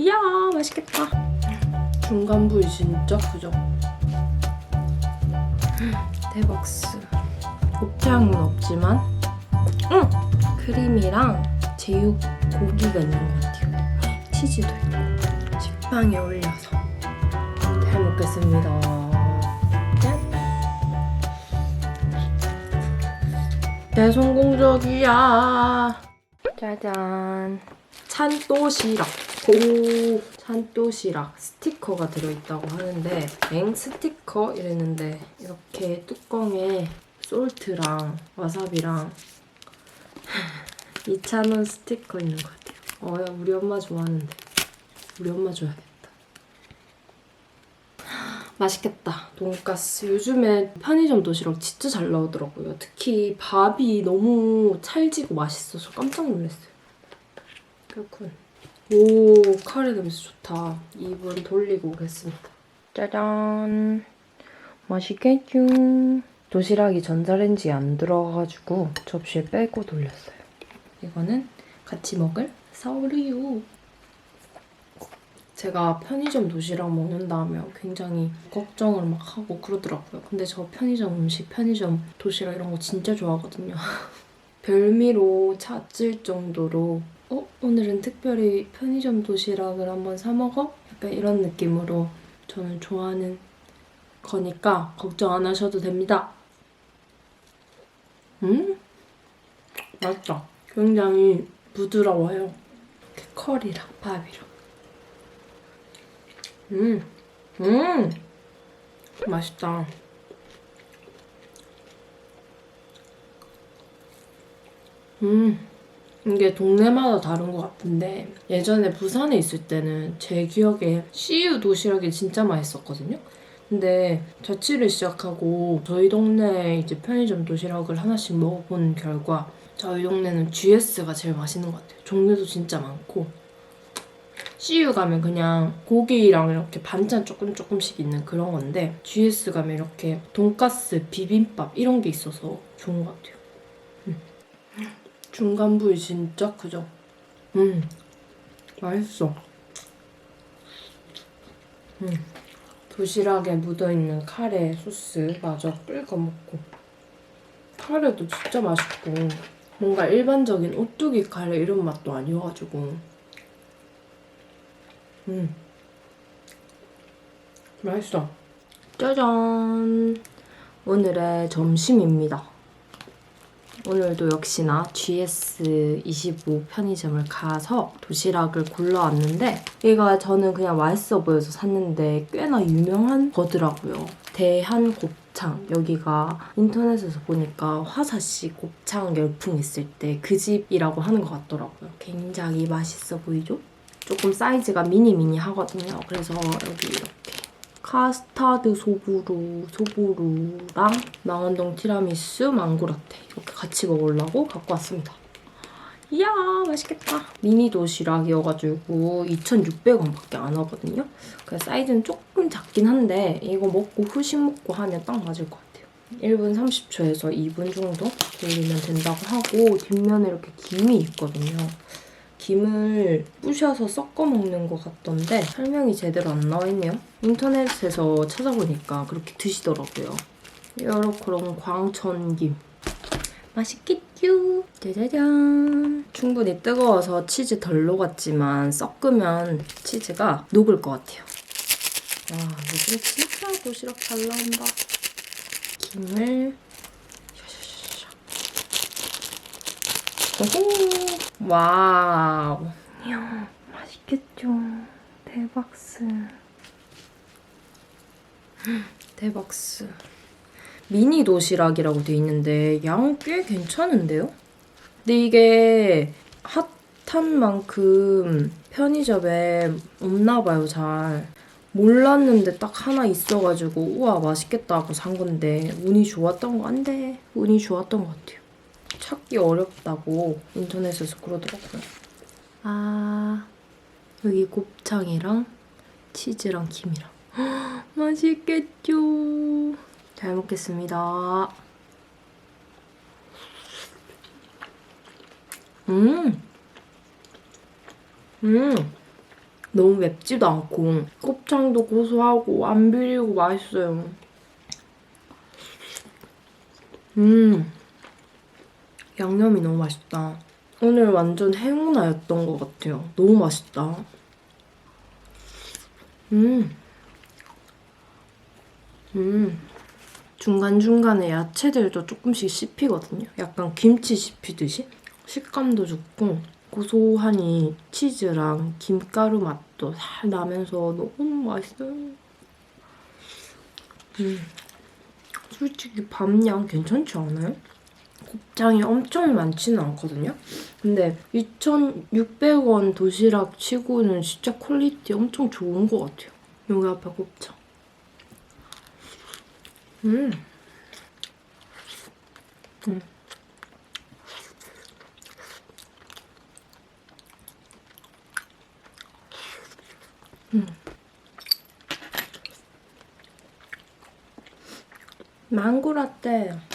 이야 맛있겠다. 중간 부위 진짜 크죠? 대박스. 곱창은 없지만, 응 크림이랑 제육 고기가 있는 것 같아요. 치즈도 있고 식빵에 올려서 잘 먹겠습니다. 짠. 대성공적이야. 짜잔. 찬또시락. 오, 찬또시락 스티커가 들어있다고 하는데 엥 스티커 이랬는데 이렇게 뚜껑에 솔트랑 와사비랑 2,000원 스티커 있는 것 같아요. 어, 야, 우리 엄마 좋아하는데. 우리 엄마 줘야겠다. 맛있겠다. 돈가스. 요즘에 편의점 도시락 진짜 잘 나오더라고요. 특히 밥이 너무 찰지고 맛있어서 깜짝 놀랐어요. 그렇군. 오, 카레 냄새 좋다. 2분 돌리고 오겠습니다. 짜잔. 맛있겠죠? 도시락이 전자레인지에 안 들어가가지고 접시에 빼고 돌렸어요. 이거는 같이 먹을 서울우유. 제가 편의점 도시락 먹는다 하면 굉장히 걱정을 막 하고 그러더라고요. 근데 저 편의점 음식, 편의점 도시락 이런 거 진짜 좋아하거든요. 별미로 찾을 정도로 어? 오늘은 특별히 편의점 도시락을 한번 사 먹어? 약간 이런 느낌으로 저는 좋아하는 거니까 걱정 안 하셔도 됩니다. 음? 맛있다. 굉장히 부드러워요. 컬이랑 밥이랑. 음, 음, 맛있다. 음, 이게 동네마다 다른 것 같은데 예전에 부산에 있을 때는 제 기억에 CU 도시락이 진짜 맛있었거든요. 근데 자취를 시작하고 저희 동네 이제 편의점 도시락을 하나씩 먹어본 결과 저희 동네는 GS가 제일 맛있는 것 같아요. 종류도 진짜 많고 CU 가면 그냥 고기랑 이렇게 반찬 조금 조금씩 있는 그런 건데 GS 가면 이렇게 돈가스, 비빔밥 이런 게 있어서 좋은 것 같아요. 음. 중간 부위 진짜 크죠? 음, 맛있어. 음, 도시락에 묻어있는 카레 소스 마저 끓여 먹고 카레도 진짜 맛있고 뭔가 일반적인 오뚜기 카레 이런 맛도 아니어가지고 음. 맛있어. 짜잔. 오늘의 점심입니다. 오늘도 역시나 GS25 편의점을 가서 도시락을 골라왔는데 얘가 저는 그냥 맛있어 보여서 샀는데 꽤나 유명한 거더라고요. 대한 곱창 여기가 인터넷에서 보니까 화사씨 곱창 열풍 있을 때 그 집이라고 하는 것 같더라고요. 굉장히 맛있어 보이죠? 조금 사이즈가 미니미니 하거든요. 그래서 여기 이렇게 카스타드 소보루, 소보루랑 망원동 티라미수, 망고라떼 이렇게 같이 먹으려고 갖고 왔습니다. 이야 맛있겠다. 미니 도시락이어가지고 2,600원밖에 안 하거든요. 그래서 사이즈는 조금 작긴 한데 이거 먹고 후식 먹고 하면 딱 맞을 것 같아요. 1분 30초에서 2분 정도 돌리면 된다고 하고 뒷면에 이렇게 김이 있거든요. 김을 부셔서 섞어 먹는 것 같던데 설명이 제대로 안 나와 있네요. 인터넷에서 찾아보니까 그렇게 드시더라고요. 요렇게런 광천김. 맛있겠죠? 짜자잔. 충분히 뜨거워서 치즈 덜 녹았지만 섞으면 치즈가 녹을 것 같아요. 와, 요즘 진짜 도시락 잘 나온다. 김을 오호. 와우. 이야, 맛있겠죠. 대박스. 대박스. 미니 도시락이라고 돼 있는데 양 꽤 괜찮은데요? 근데 이게 핫한 만큼 편의점에 없나 봐요, 잘. 몰랐는데 딱 하나 있어가지고 우와 맛있겠다 하고 산 건데 운이 좋았던 거 안 돼. 운이 좋았던 것 같아요. 찾기 어렵다고 인터넷에서 그러더라고요. 아 여기 곱창이랑 치즈랑 김이랑 헉, 맛있겠죠. 잘 먹겠습니다. 음, 음, 너무 맵지도 않고 곱창도 고소하고 안 비리고 맛있어요. 음, 양념이 너무 맛있다. 오늘 완전 행운아였던 것 같아요. 너무 맛있다. 음, 음. 중간중간에 야채들도 조금씩 씹히거든요. 약간 김치 씹히듯이. 식감도 좋고 고소하니 치즈랑 김가루 맛도 살 나면서 너무 맛있어요. 음. 솔직히 밤양 괜찮지 않아요? 곱창이 엄청 많지는 않거든요. 근데 2,600원 도시락 치고는 진짜 퀄리티 엄청 좋은 것 같아요. 여기 앞에 곱창. 음. 음. 음. 망고 라떼.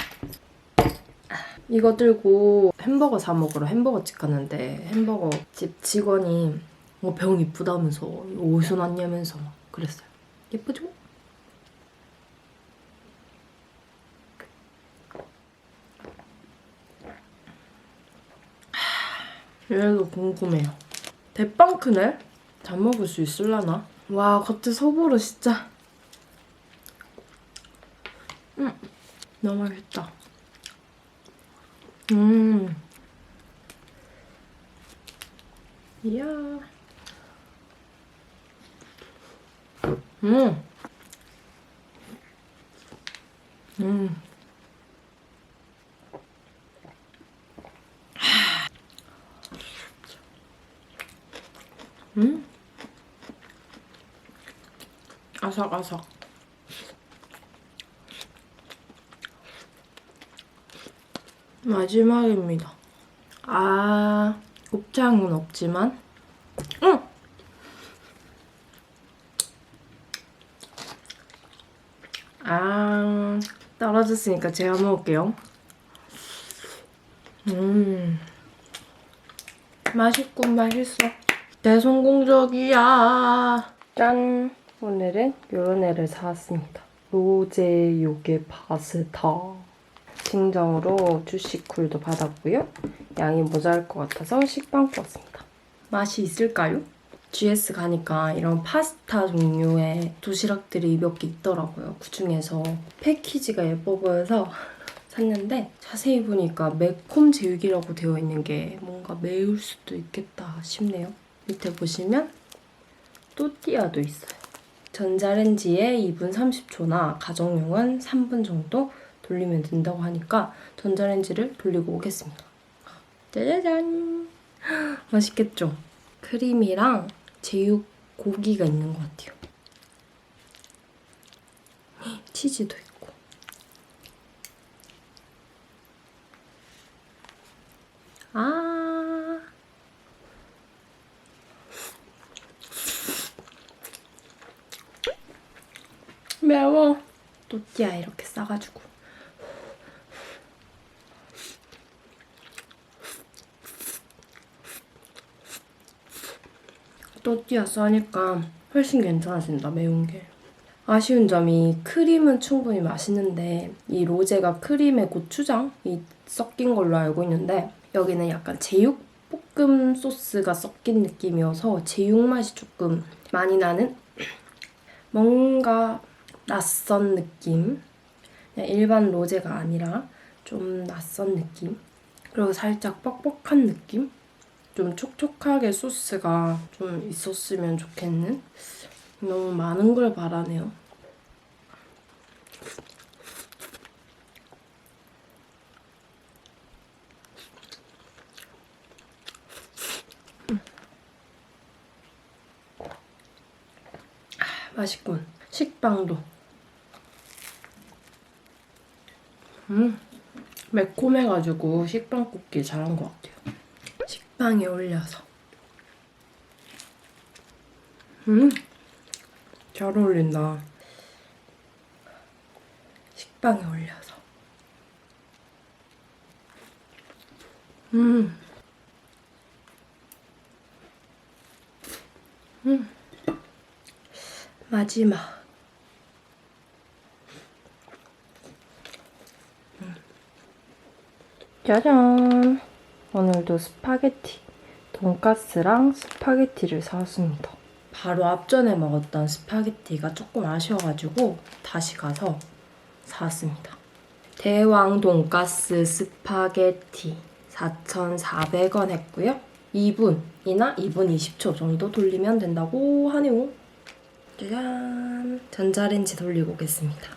이거 들고 햄버거 사 먹으러 햄버거 집 갔는데 햄버거 집 직원이 어, 병 이쁘다면서 어디서 났냐면서 막 그랬어요. 예쁘죠? 얘도 궁금해요. 대빵 크네? 다 먹을 수 있을라나? 와 겉에 소보로 진짜 음 너무 맛있다 음 이야 음 음. 음? 아삭아삭. 마지막입니다. 아, 곱창은 없지만, 응! 아, 떨어졌으니까 제가 먹을게요. 음, 맛있군, 맛있어. 대성공적이야. 짠! 오늘은 요런 애를 사왔습니다. 로제 요게 파스타. 증정으로 주식쿨도 받았고요. 양이 모자랄 것 같아서 식빵 구웠습니다. 맛이 있을까요? GS 가니까 이런 파스타 종류의 도시락들이 몇 개 있더라고요. 그 중에서 패키지가 예뻐 보여서 샀는데 자세히 보니까 매콤 제육이라고 되어 있는 게 뭔가 매울 수도 있겠다 싶네요. 밑에 보시면 또띠아도 있어요. 전자레인지에 2분 30초나 가정용은 3분 정도 돌리면 된다고 하니까 전자레인지를 돌리고 오겠습니다. 짜자잔! 맛있겠죠? 크림이랑 제육 고기가 있는 것 같아요. 치즈도 있고. 아. 매워. 또띠아 이렇게 싸가지고. 또띠아 싸니까 훨씬 괜찮아진다, 매운 게. 아쉬운 점이 크림은 충분히 맛있는데 이 로제가 크림에 고추장이 섞인 걸로 알고 있는데 여기는 약간 제육 볶음 소스가 섞인 느낌이어서 제육 맛이 조금 많이 나는 뭔가 낯선 느낌. 일반 로제가 아니라 좀 낯선 느낌. 그리고 살짝 뻑뻑한 느낌? 좀 촉촉하게 소스가 좀 있었으면 좋겠는? 너무 많은 걸 바라네요. 음. 아, 맛있군. 식빵도. 음, 매콤해가지고 식빵 굽기 잘한 것 같아요. 식빵에 올려서. 음, 잘 어울린다. 식빵에 올려서. 음. 음. 마지막. 음. 짜잔. 오늘도 스파게티, 돈가스랑 스파게티를 사왔습니다. 바로 앞전에 먹었던 스파게티가 조금 아쉬워가지고 다시 가서 사왔습니다. 대왕 돈가스 스파게티 4,400원 했고요. 2분이나 2분 20초 정도 돌리면 된다고 하네요. 짜잔! 전자레인지 돌리고 오겠습니다.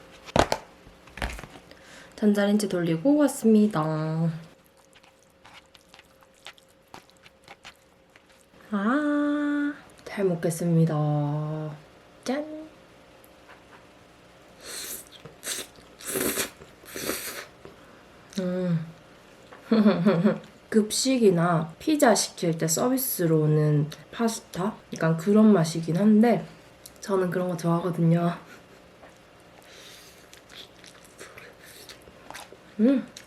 전자레인지 돌리고 왔습니다. 아, 잘 먹겠습니다. 짠! 음. 급식이나 피자 시킬 때 서비스로 오는 파스타? 약간 그런 맛이긴 한데 저는 그런 거 좋아하거든요. 음. 음.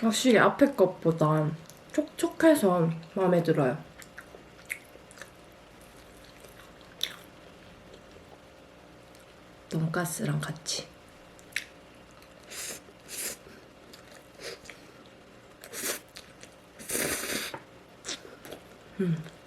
확실히 앞에 것보다 촉촉해서 마음에 들어요. 돈가스랑 같이. 음.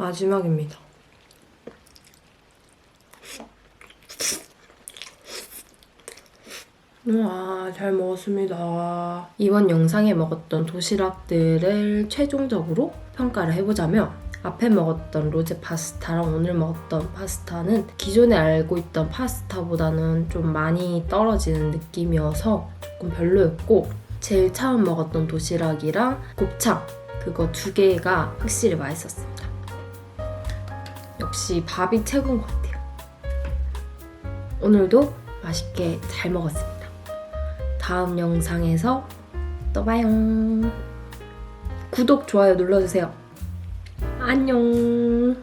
마지막입니다. 와, 잘 먹었습니다. 이번 영상에 먹었던 도시락들을 최종적으로 평가를 해보자면 앞에 먹었던 로제 파스타랑 오늘 먹었던 파스타는 기존에 알고 있던 파스타보다는 좀 많이 떨어지는 느낌이어서 조금 별로였고 제일 처음 먹었던 도시락이랑 곱창 그거 두 개가 확실히 맛있었습니다. 역시 밥이 최고인 것 같아요. 오늘도 맛있게 잘 먹었습니다. 다음 영상에서 또 봐요. 구독, 좋아요 눌러주세요. 안녕.